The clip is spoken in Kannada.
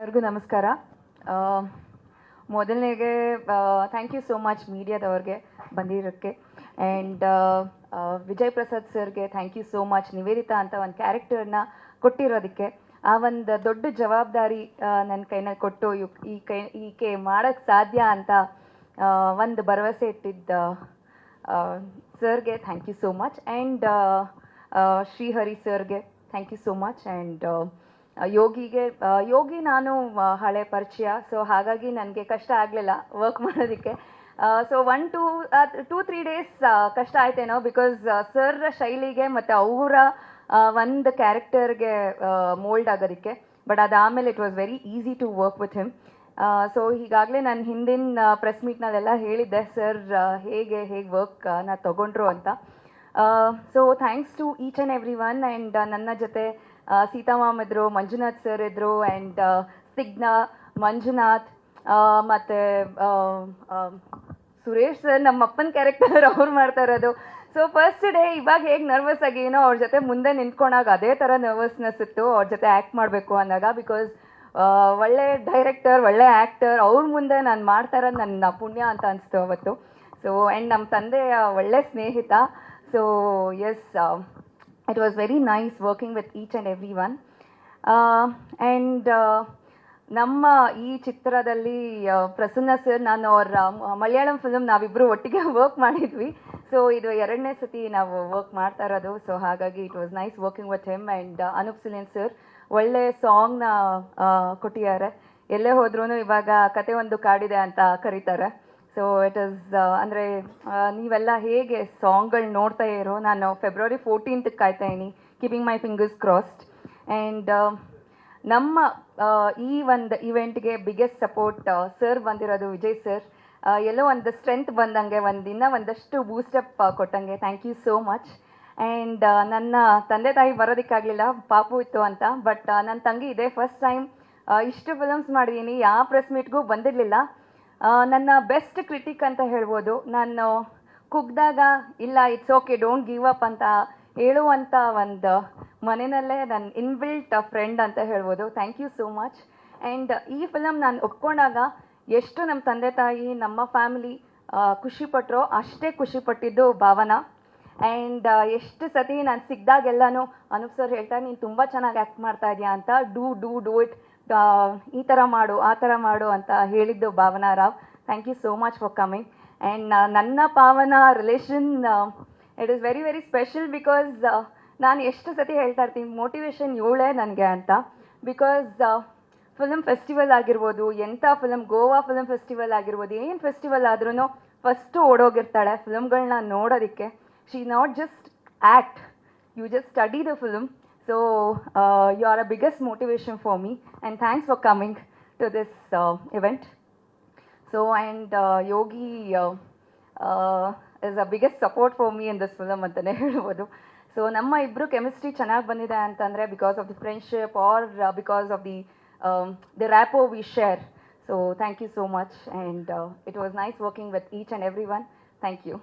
ಎಲ್ಲರಿಗೂ ನಮಸ್ಕಾರ. ಮೊದಲನೇಗೆ ಥ್ಯಾಂಕ್ ಯು ಸೋ ಮಚ್ ಮೀಡಿಯಾದವ್ರಿಗೆ ಬಂದಿರೋಕ್ಕೆ. ಆ್ಯಂಡ್ ವಿಜಯ್ ಪ್ರಸಾದ್ ಸರ್ಗೆ thank you so much Niveditha ಅಂತ ಒಂದು ಕ್ಯಾರೆಕ್ಟರ್ನ ಕೊಟ್ಟಿರೋದಕ್ಕೆ. ಆ ಒಂದು ದೊಡ್ಡ ಜವಾಬ್ದಾರಿ ನನ್ನ ಕೈನಲ್ಲಿ ಕೊಟ್ಟು ಈ ಕೈ, ಈಕೆ ಮಾಡೋಕ್ಕೆ ಸಾಧ್ಯ ಅಂತ ಒಂದು ಭರವಸೆ ಇಟ್ಟಿದ್ದ ಸರ್ಗೆ thank you so much and Srihari ಸರ್ಗೆ thank you so much and ಯೋಗಿಗೆ Yogi ನಾನು ಹಳೆ ಪರಿಚಯ. ಸೊ ಹಾಗಾಗಿ ನನಗೆ ಕಷ್ಟ ಆಗಲಿಲ್ಲ ವರ್ಕ್ ಮಾಡೋದಕ್ಕೆ. So one two two three days ಕಷ್ಟ ಆಯ್ತೇನೋ ಬಿಕಾಸ್ ಸರ್ ಶೈಲಿಗೆ ಮತ್ತು ಅವರ ಒಂದು ಕ್ಯಾರೆಕ್ಟರ್ಗೆ ಮೋಲ್ಡ್ ಆಗೋದಕ್ಕೆ. ಬಟ್ ಅದಾದಮೇಲೆ it was very easy to work with him so ಈಗಾಗಲೇ ನಾನು ಹಿಂದಿನ ಪ್ರೆಸ್ ಮೀಟ್ನಲ್ಲೆಲ್ಲ ಹೇಳಿದ್ದೆ ಸರ್ ಹೇಗೆ ಹೇಗೆ ವರ್ಕ್ ನಾ ತಗೊಂಡ್ರು ಅಂತ. So thanks to each and every one and ನನ್ನ ಜೊತೆ ಸೀತಾ ಮ್ಯಾಮ್ ಇದ್ರು ಮಂಜುನಾಥ್ ಸರ್ ಇದ್ರು ಆ್ಯಂಡ್ ಸಿಗ್ನಾ, ಮಂಜುನಾಥ್ ಮತ್ತು ಸುರೇಶ್ ಸರ್ ನಮ್ಮ ಅಪ್ಪನ ಕ್ಯಾರೆಕ್ಟರ್ ಅವ್ರು ಮಾಡ್ತಾ ಇರೋದು. ಸೊ ಫಸ್ಟ್ ಡೇ ಇವಾಗ ಹೇಗೆ ನರ್ವಸ್ ಆಗಿ ಏನೋ ಅವ್ರ ಜೊತೆ ಮುಂದೆ ನಿಂತ್ಕೊಂಡಾಗ ಅದೇ ಥರ ನರ್ವಸ್ನೆಸ್ ಇತ್ತು. ಅವ್ರ ಜೊತೆ ಆ್ಯಕ್ಟ್ ಮಾಡಬೇಕು ಅಂದಾಗ ಬಿಕಾಸ್ ಒಳ್ಳೆ ಡೈರೆಕ್ಟರ್ ಒಳ್ಳೆ ಆ್ಯಕ್ಟರ್ ಅವ್ರ ಮುಂದೆ ನಾನು ಮಾಡ್ತಾ ಇರೋದು ನನ್ನ ಪುಣ್ಯ ಅಂತ ಅನಿಸ್ತು ಅವತ್ತು. ಸೊ ಆ್ಯಂಡ್ ನಮ್ಮ ತಂದೆಯ ಒಳ್ಳೆ ಸ್ನೇಹಿತ. So yes it was very nice working with each and every one and ನಮ್ಮ ಈ ಚಿತ್ರದಲ್ಲಿ ಪ್ರಸನ್ನ ಸರ್ ನಾನು ಅವರ ಮಲಯಾಳಂ ಫಿಲ್ಮ್ ನಾವಿಬ್ಬರು ಒಟ್ಟಿಗೆ ವರ್ಕ್ ಮಾಡಿದ್ವಿ. ಸೊ ಇದು ಎರಡನೇ ಸತಿ ನಾವು ವರ್ಕ್ ಮಾಡ್ತಾ ಇರೋದು. ಸೊ ಹಾಗಾಗಿ it was nice working with him and Anoop Seelin sir ಒಳ್ಳೆ ಸಾಂಗ್ನ ಕೊಟ್ಟಿದ್ದಾರೆ. ಎಲ್ಲೇ ಹೋದ್ರೂ ಇವಾಗ ಕತೆ ಒಂದು ಕಾಡಿದೆ ಅಂತ ಕರೀತಾರೆ. ಸೊ ಇಟ್ ಇಸ್ ಅಂದರೆ ನೀವೆಲ್ಲ ಹೇಗೆ ಸಾಂಗ್ಗಳು ನೋಡ್ತಾ ಇರೋ, ನಾನು ಫೆಬ್ರವರಿ ಫೋರ್ಟೀನ್ತ್ಗೆ ಕಾಯ್ತಾ ಇದ್ದೀನಿ keeping my fingers crossed and ನಮ್ಮ ಈ ಒಂದು ಇವೆಂಟ್ಗೆ ಬಿಗ್ಗೆಸ್ಟ್ ಸಪೋರ್ಟ್ ಸರ್ ಬಂದಿರೋದು ವಿಜಯ್ ಸರ್ ಎಲ್ಲೋ ಒಂದು ಸ್ಟ್ರೆಂತ್ ಬಂದಂಗೆ, ಒಂದು ಇನ್ನೂ ಒಂದಷ್ಟು ಬೂಸ್ಟಪ್ ಕೊಟ್ಟಂಗೆ. Thank you so much and ನನ್ನ ತಂದೆ ತಾಯಿ ಬರೋದಕ್ಕಾಗಲಿಲ್ಲ, ಪಾಪು ಇತ್ತು ಅಂತ. ಬಟ್ ನನ್ನ ತಂಗಿ ಇದೇ ಫಸ್ಟ್ ಟೈಮ್ ಇಷ್ಟು ಫಿಲಮ್ಸ್ ಮಾಡಿದ್ದೀನಿ ಯಾವ ಪ್ರೆಸ್ ಮೀಟ್ಗೂ ಬಂದಿರಲಿಲ್ಲ. ನನ್ನ ಬೆಸ್ಟ್ ಕ್ರಿಟಿಕ್ ಅಂತ ಹೇಳ್ಬೋದು. ನಾನು ಕುಗ್ದಾಗ, ಇಲ್ಲ it's okay don't give up ಅಂತ ಹೇಳುವಂಥ ಒಂದು ಮನೆಯಲ್ಲೇ ನನ್ನ ಇನ್ಬಿಲ್ಟ್ ಫ್ರೆಂಡ್ ಅಂತ ಹೇಳ್ಬೋದು. Thank you so much and ಈ ಫಿಲಮ್ ನಾನು ಒಪ್ಕೊಂಡಾಗ ಎಷ್ಟು ನಮ್ಮ ತಂದೆ, ತಾಯಿ, ನಮ್ಮ ಫ್ಯಾಮಿಲಿ ಖುಷಿಪಟ್ಟರೋ ಅಷ್ಟೇ ಖುಷಿಪಟ್ಟಿದ್ದು ಭಾವನಾ. ಆ್ಯಂಡ್ ಎಷ್ಟು ಸತಿ ನಾನು ಸಿಕ್ಕಿದಾಗೆಲ್ಲನೂ ಅನೂಪ್ ಸರ್ ಹೇಳ್ತಾರೆ, ನೀನು ತುಂಬ ಚೆನ್ನಾಗಿ ಆ್ಯಕ್ಟ್ ಮಾಡ್ತಾ ಇದೆಯಾ ಅಂತ ಡೂ ಡೂ ಡೂ ಇಟ್ ಈ ಥರ ಮಾಡು, ಆ ಥರ ಮಾಡು ಅಂತ ಹೇಳಿದ್ದು Bhavana Rao. Thank you so much for coming and ನನ್ನ Pavana relation it is very very special because ನಾನು ಎಷ್ಟು ಸತಿ ಹೇಳ್ತಾ ಇರ್ತೀನಿ ಮೋಟಿವೇಶನ್ ಇವಳೇ ನನಗೆ ಅಂತ. ಬಿಕಾಸ್ ಫಿಲಮ್ ಫೆಸ್ಟಿವಲ್ ಆಗಿರ್ಬೋದು ಎಂಥ ಫಿಲಮ್ ಗೋವಾ ಫಿಲಮ್ ಫೆಸ್ಟಿವಲ್ ಆಗಿರ್ಬೋದು, ಏನು ಫೆಸ್ಟಿವಲ್ ಆದ್ರೂ ಫಸ್ಟು ಓಡೋಗಿರ್ತಾಳೆ ಫಿಲಮ್ಗಳನ್ನ ನೋಡೋದಕ್ಕೆ. She not just act you just study the film so you are a biggest motivation for me and thanks for coming to this event so and Yogi is a biggest support for me in this film ಅಂತಲೇ ಹೇಳ್ಬೋದು ಸೊ ನಮ್ಮ ಇಬ್ಬರು ಕೆಮಿಸ್ಟ್ರಿ ಚೆನ್ನಾಗಿ ಬಂದಿದೆ ಅಂತಂದರೆ because of the friendship or because of the the rapport we share so thank you so much and it was nice working with each and every one thank you